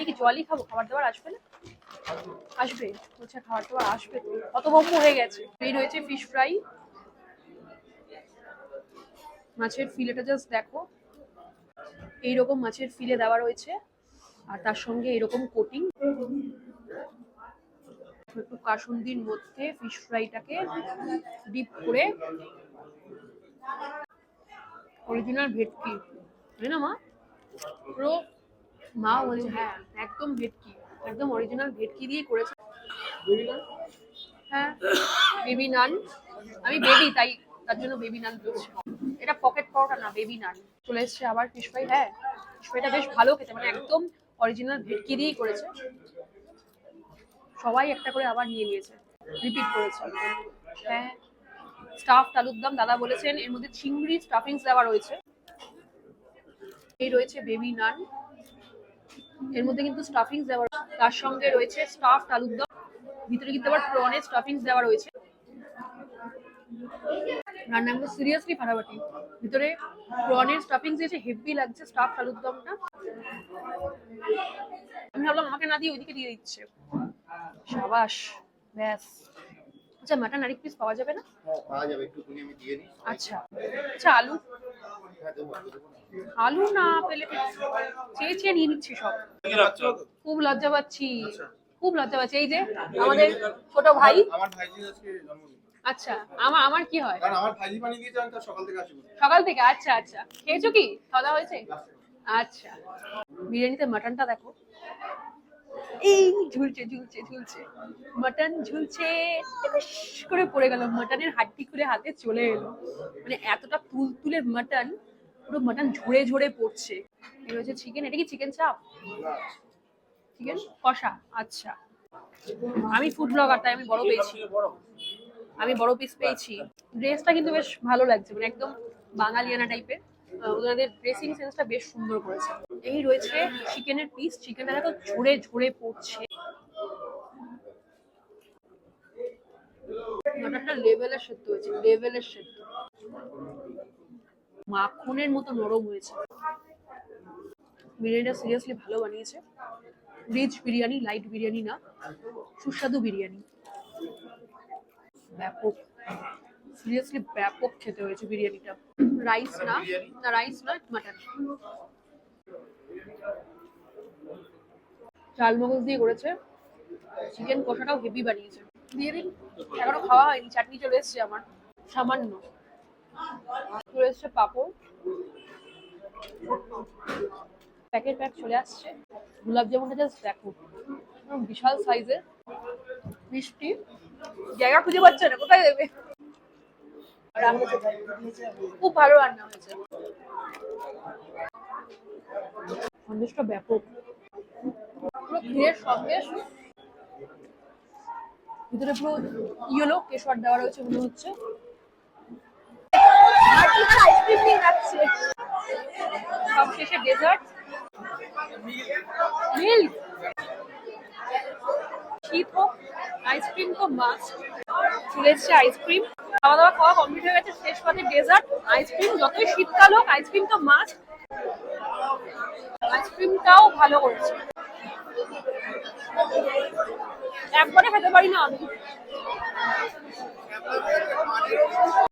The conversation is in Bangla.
আমি কি জলই খাব? খাবার দাবার আসবে না? আসবে। বলছে, খাবার দাবার আসবে তো। বম্ব হয়ে গেছে। এই রয়েছে ফিশ ফ্রাই মাছের ফিলেটা জাস্ট দেখো। এইরকম মাছের ফিলে দেওয়া রয়েছে। আর তার সঙ্গে এরকম কোটিং একটু কাসুন্দির মধ্যে ফিশ ফ্রাইটাকে ডিপ করে। অরিজিনাল ভেটকি। তাই না, মা? পুরো মা বলছে হ্যাঁ একদম ভেটকি, একদম অরিজিনাল ভেটকি দিয়ে করেছে। হ্যাঁ বেবি নান আমি বেবি তাই তার জন্য বেবি নান বলছি এটা পকেট পাওয়াটা না বেবি নান চলে এসছে আবার ফিশ হ্যাঁ ফিশ বেশ ভালো খেতে মানে একদম অরিজিনাল ভেটকি দিয়েই করেছে। সবাই একটা করে আবার নিয়ে নিয়েছে রিপিট করেছে। হ্যাঁ স্টাফ আলুর দম, দাদা বলেছেন, এর মধ্যে চিংড়ি স্টাফিংস দেওয়া রয়েছে। এই রয়েছে বেবি নান এর মধ্যে কিন্তু স্টাফিংস দেওয়া। তার সঙ্গে রয়েছে স্টাফ আলুর দম। ভিতরে কিন্তু আবার প্রনের স্টাফিংস দেওয়া রয়েছে। রান্না কিন্তু সিরিয়াসলি ফাটাফাটি। ভিতরে প্রনের স্টাফিংস দিয়েছে হেভি লাগছে স্টাফ আলুর দমটা। আমি ভাবলাম, আমাকে না দিয়ে ওইদিকে দিয়ে দিচ্ছে। সাবাস, ব্যাস। আচ্ছা মাটন আরেক পিস পাওয়া যাবে না? হ্যাঁ পাওয়া যাবে একটুখানি আমি দিয়ে দিই। আচ্ছা। আচ্ছা আলু? হ্যাঁ আলু না। পেলে চেয়ে চেয়ে নিয়ে নিচ্ছি সব। খুব লজ্জা পাচ্ছি। খুব লজ্জা পাচ্ছি। এই যে আমাদের ছোট ভাই। আমার ভাইজির আজকে জন্মদিন। আচ্ছা আমার আমার কি হয়? কারণ আমার ভাইজি বানিয়ে দিয়েছে আমি তার সকাল থেকে আসি সকাল থেকে? আচ্ছা আচ্ছা। খেয়েছো কি? খাওয়া দাওয়া হয়েছে? আচ্ছা। বিরিয়ানিতে মাটনটা দেখো। এই ঝুলছে ঝুলছে ঝুলছে। মাটন ঝুলছে করে পড়ে গেল। মাটনের হাড্ডি করে হাতে চলে এলো। মানে এতটা তুলতুলে মাটন, পুরো মাটন ঝরে ঝরে পড়ছে। রয়েছে চিকেন এটা কি চিকেন চাপ চিকেন কষা আচ্ছা। আমি ফুড ব্লগার তাই আমি বড় পেয়েছি। আমি বড় পিস পেয়েছি। ড্রেসটা কিন্তু বেশ ভালো লাগছে। মানে একদম বাঙালিয়ানা টাইপের ওদের ড্রেসিং সেন্সটা বেশ সুন্দর করেছে। এই রয়েছে চিকেনের পিস চিকেনটা দেখো ঝরে ঝরে পড়ছে। মাটনটা লেভেলের সেদ্ধ হয়েছে লেভেলের সেদ্ধ। মাখনের মতো নরম হয়েছে। বিরিয়ানিটা সিরিয়াসলি ভালো বানিয়েছে। রিচ বিরিয়ানি লাইট বিরিয়ানি না সুস্বাদু বিরিয়ানি। ব্যাপক সিরিয়াসলি ব্যাপক খেতে হয়েছে বিরিয়ানিটা। রাইস না না রাইস না মাটন চাল মগজ দিয়ে করেছে। চিকেন কষাটাও হেভি বানিয়েছে। দিয়ে দিন, এখনও খাওয়া হয়নি, চাটনি চলে এসছে আমার, সামান্য। চলে এসছে পাঁপড়। প্যাকেট প্যাক চলে আসছে। গোলাপ জামুনটা জাস্ট দেখো। বিশাল সাইজের মিষ্টি। জায়গা খুঁজে পাচ্ছে না, কোথায় দেবে? খুব ভালো রান্না হয়েছে। সন্দেশটা ব্যাপক। ক্ষীরের সন্দেশ ভিতরে পুরো ইয়েলো কেশর দেওয়া রয়েছে মনে হচ্ছে। আইসক্রিম নিয়ে যাচ্ছে সব শেষে ডেজার্ট মিল্ক শীত হোক আইসক্রিম তো মাস্ট চলে এসছে আইসক্রিম খাওয়া দাওয়া খাওয়া কমপ্লিট হয়ে গেছে, শেষ পাতে ডেজার্ট আইসক্রিম যতই শীতকাল হোক আইসক্রিম তো মাস্ট আইসক্রিমটাও ভালো করেছে। একবারে খেতে পারি না